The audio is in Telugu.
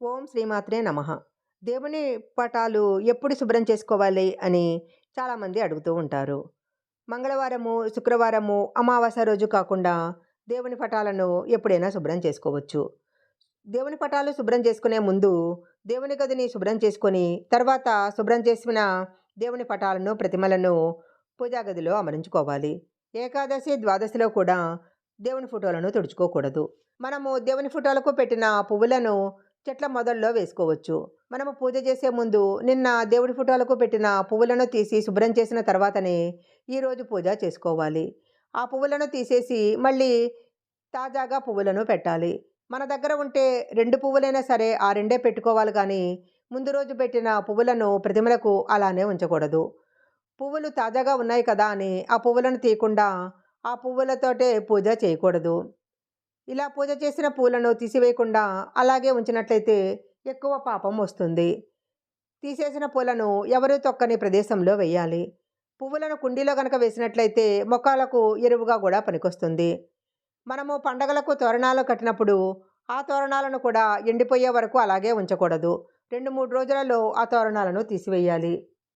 ఓం శ్రీమాత్రే నమః. దేవుని పటాలు ఎప్పుడు శుభ్రం చేసుకోవాలి అని చాలామంది అడుగుతూ ఉంటారు. మంగళవారము, శుక్రవారము, అమావాస్య రోజు కాకుండా దేవుని పటాలను ఎప్పుడైనా శుభ్రం చేసుకోవచ్చు. దేవుని పటాలు శుభ్రం చేసుకునే ముందు దేవుని గదిని శుభ్రం చేసుకొని, తర్వాత శుభ్రం చేసిన దేవుని పటాలను, ప్రతిమలను పూజా గదిలో అమరించుకోవాలి. ఏకాదశి, ద్వాదశిలో కూడా దేవుని ఫోటోలను తుడుచుకోకూడదు. మనము దేవుని ఫోటోలకు పెట్టిన పువ్వులను చెట్ల మొదల్లో వేసుకోవచ్చు. మనము పూజ చేసే ముందు నిన్న దేవుడి ఫోటోలకు పెట్టిన పువ్వులను తీసి శుభ్రం చేసిన తర్వాతనే ఈరోజు పూజ చేసుకోవాలి. ఆ పువ్వులను తీసేసి మళ్ళీ తాజాగా పువ్వులను పెట్టాలి. మన దగ్గర ఉంటే రెండు పువ్వులైనా సరే ఆ రెండే పెట్టుకోవాలి కానీ ముందు రోజు పెట్టిన పువ్వులను ప్రతిమలకు అలానే ఉంచకూడదు. పువ్వులు తాజాగా ఉన్నాయి కదా అని ఆ పువ్వులను తీయకుండా ఆ పువ్వులతోటే పూజ చేయకూడదు. ఇలా పూజ చేసిన పూలను తీసివేయకుండా అలాగే ఉంచినట్లయితే ఎక్కువ పాపం వస్తుంది. తీసేసిన పూలను ఎవరూ తొక్కని ప్రదేశంలో వెయ్యాలి. పువ్వులను కుండీలో కనుక వేసినట్లయితే మొక్కలకు ఎరువుగా కూడా పనికొస్తుంది. మనము పండగలకు తోరణాలు కట్టినప్పుడు ఆ తోరణాలను కూడా ఎండిపోయే వరకు అలాగే ఉంచకూడదు. 2, 3 రోజులలో ఆ తోరణాలను తీసివేయాలి.